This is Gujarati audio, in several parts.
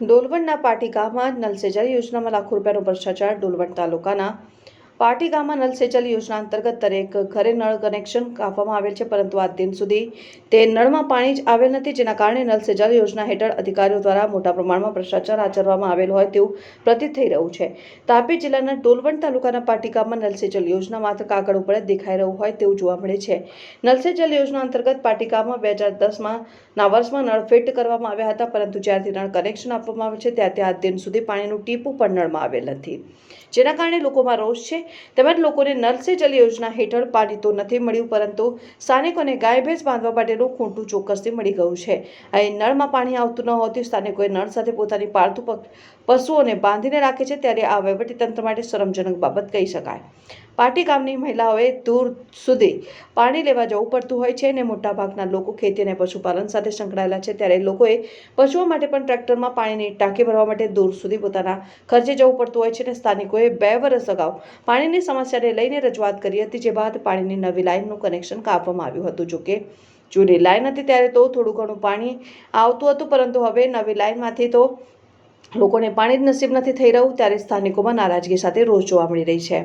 ડોલવણના પાટી ગામમાં નલ સેજારી યોજનામાં લાખો રૂપિયાનો ભ્રષ્ટાચાર ડોલવણ તાલુકાના પાટી ગામમાં નલ સે યોજના અંતર્ગત દરેક ઘરે નળ કનેક્શન આપવામાં આવેલ છે, પરંતુ આજ દિન સુધી તે નળમાં પાણી જ આવેલ નથી, જેના કારણે નલ સે યોજના હેઠળ અધિકારીઓ દ્વારા મોટા પ્રમાણમાં ભ્રષ્ટાચાર આચરવામાં આવેલ હોય તેવું પ્રતીત થઈ રહ્યું છે. તાપી જિલ્લાના ડોલવણ તાલુકાના પાટી ગામમાં નલ સે યોજના માત્ર કાગળ ઉપર દેખાઈ રહ્યું હોય તેવું જોવા મળે છે. નલ સે યોજના અંતર્ગત પાટી ગામમાં બે હજાર દસમાં ના વર્ષમાં નળ ફિટ કરવામાં આવ્યા હતા, પરંતુ જ્યારથી નળ કનેક્શન આપવામાં આવે છે, ત્યારથી આજ દિન સુધી પાણીનું ટીપું પણ નળમાં આવેલ નથી. જેના કારણે લોકોમાં રોષ છે તેમજ લોકોને નલ સે જલ યોજના હેઠળ પાણી તો નથી મળ્યું, પરંતુ સ્થાનિકોને ગાય ભેંસ બાંધવા માટેનું ખૂંટું ચોક્કસથી મળી ગયું છે. અહીં નળમાં પાણી આવતું ન હોતું સ્થાનિકોએ નળ સાથે પોતાની પાળતુ પશુઓને બાંધીને રાખે છે ત્યારે આ વહીવટીતંત્ર માટે શરમજનક બાબત કહી શકાય. પાટી ગામની મહિલાઓએ દૂર સુધી પાણી લેવા જવું પડતું હોય છે અને મોટાભાગના લોકો ખેતી અને પશુપાલન સાથે સંકળાયેલા છે ત્યારે લોકોએ પશુઓ માટે પણ ટ્રેક્ટરમાં પાણીની ટાંકી ભરવા માટે દૂર સુધી પોતાના ખર્ચે જવું પડતું હોય છે અને સ્થાનિકોએ બે વર્ષ અગાઉ પાણીની સમસ્યાને લઈને રજૂઆત કરી હતી, જે બાદ પાણીની નવી લાઇનનું કનેક્શન કાપવામાં આવ્યું હતું. જોકે જૂની લાઇન હતી ત્યારે તો થોડું ઘણું પાણી આવતું હતું, પરંતુ હવે નવી લાઇનમાંથી તો લોકોને પાણી જ નસીબ નથી થઈ રહ્યું, ત્યારે સ્થાનિકોમાં નારાજગી સાથે રોષ જોવા મળી રહી છે.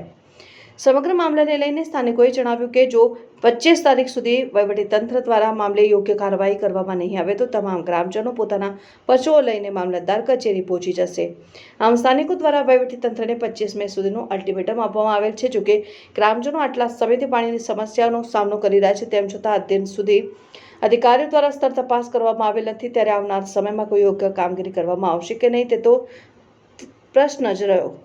સમગ્ર મામલાને લઈને સ્થાનિકોએ જણાવ્યું કે જો પચીસ તારીખ સુધી વહીવટીતંત્ર દ્વારા મામલે યોગ્ય કાર્યવાહી કરવામાં નહીં આવે તો તમામ ગ્રામજનો પોતાના પશુઓ લઈને મામલતદાર કચેરી પહોંચી જશે. આમ સ્થાનિકો દ્વારા વહીવટીતંત્રને પચીસ મે સુધીનું અલ્ટિમેટમ આપવામાં આવેલ છે. જોકે ગ્રામજનો આટલા સમયથી પાણીની સમસ્યાનો સામનો કરી રહ્યા છે તેમ છતાં અત્યંત સુધી અધિકારીઓ દ્વારા સ્તર તપાસ કરવામાં આવેલ નથી. ત્યારે આવનાર સમયમાં કોઈ યોગ્ય કામગીરી કરવામાં આવશે કે નહીં તે તો પ્રશ્ન જ રહ્યો.